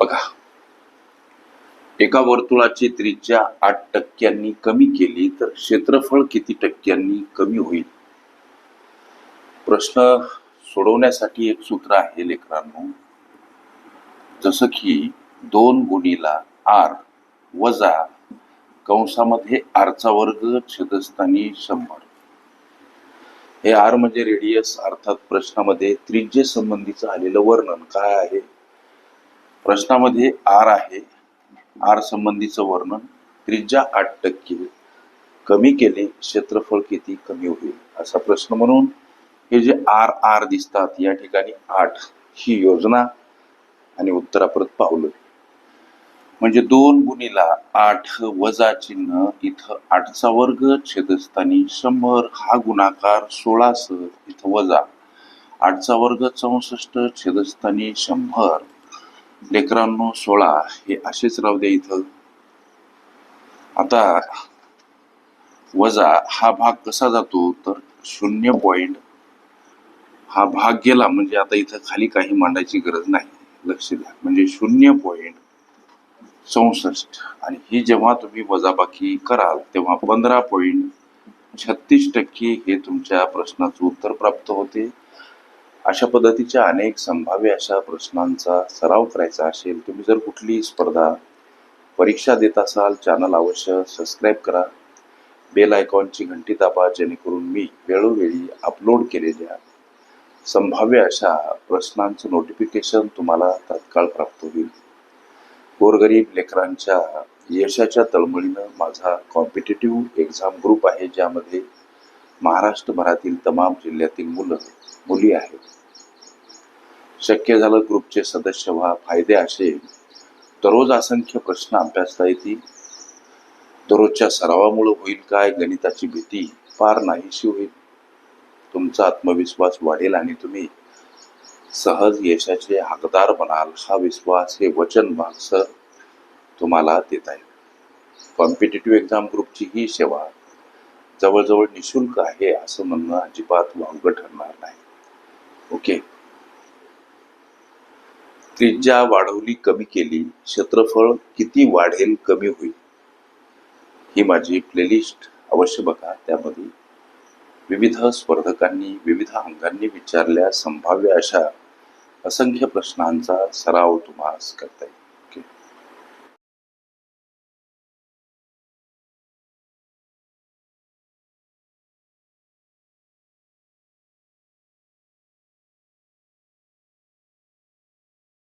बघा. एका वर्तुळाची त्रिज्या आठ टक्क्यांनी कमी केली तर क्षेत्रफळ किती टक्क्यांनी कमी होईल? प्रश्न सोडवण्यासाठी एक सूत्र आहे लेकरांनो. जसं की दोन गुणीला आर वजा कंसामध्ये आरचा वर्ग छेदस्थानी शंभर. हे आर म्हणजे रेडियस अर्थात प्रश्नामध्ये त्रिज्ये संबंधीचं आलेलं वर्णन. काय आहे? प्रश्नामध्ये आर आहे. आर संबंधीचं वर्णन त्रिज्या आठ टक्के. कमी केले क्षेत्रफळ किती कमी होईल? असा प्रश्न म्हणून हे जे आर आर दिसतात या ठिकाणी आठ ही योजना आणि उत्तराप्रत पावलं. म्हणजे दोन गुणीला आठ वजा चिन्ह इथं आठचा वर्ग छेदस्थानी शंभर हा गुणाकार सोळा सह इथं वजा. आठचा वर्ग चौसष्ट छेदस्थानी शंभर. लेकरांनो सोळा हे असेच राहू द्या इथं. आता वजा हा भाग कसा जातो? तर शून्य पॉइंट हा भाग गेला म्हणजे आता इथं खाली काही मांडायची गरज नाही. लक्ष द्या. म्हणजे शून्य पॉइंट चौसष्ट. आणि ही जेव्हा तुम्ही वजाबाकी कराल तेव्हा पंधरा पॉइंट छत्तीस टक्के हे तुमच्या प्रश्नाचं उत्तर प्राप्त होते. अशा पद्धतीच्या अनेक संभाव्य अशा प्रश्नांचा सराव करायचा असेल तुम्ही जर कुठली स्पर्धा परीक्षा देत असाल चॅनल अवश्य सबस्क्राईब करा. बेल आयकॉनची घंटी दाबा जेणेकरून मी वेळोवेळी अपलोड केलेल्या संभाव्य अशा प्रश्नांचं नोटिफिकेशन तुम्हाला तात्काळ प्राप्त होईल. गोरगरीब लेकरांच्या यशाच्या तळमळीनं माझा कॉम्पिटेटिव्ह एक्झाम ग्रुप आहे ज्यामध्ये महाराष्ट्रभरातील तमाम जिल्ह्यातील मुलं मुली आहेत. शक्य झालं ग्रुपचे सदस्य व्हा फायदे असे. दररोज असंख्य प्रश्न अभ्यासता येतील. दररोजच्या सरावामुळे होईल काय गणिताची भीती फार नाहीशी होईल. तुमचा आत्मविश्वास वाढेल आणि तुम्ही सहज यशाचे हकदार बनाल. हा विश्वास हे वचन सर तुम्हाला देत आहे कॉम्पिटेटिव्ह एक्झाम ग्रुपची ही सेवा जवळजवळ निशुल्क आहे असं म्हणणं अजिबात वांग ठरणार नाही. ओके? त्रिज्या वाढवली कमी केली क्षेत्रफळ किती वाढेल कमी होईल? ही माझी प्लेलिस्ट अवश्य बघा. त्यामध्ये विविध स्पर्धकांनी विविध अंगांनी विचारल्या संभाव्य अशा असंख्य प्रश्नांचा सराव तुम्हाला करता येईल.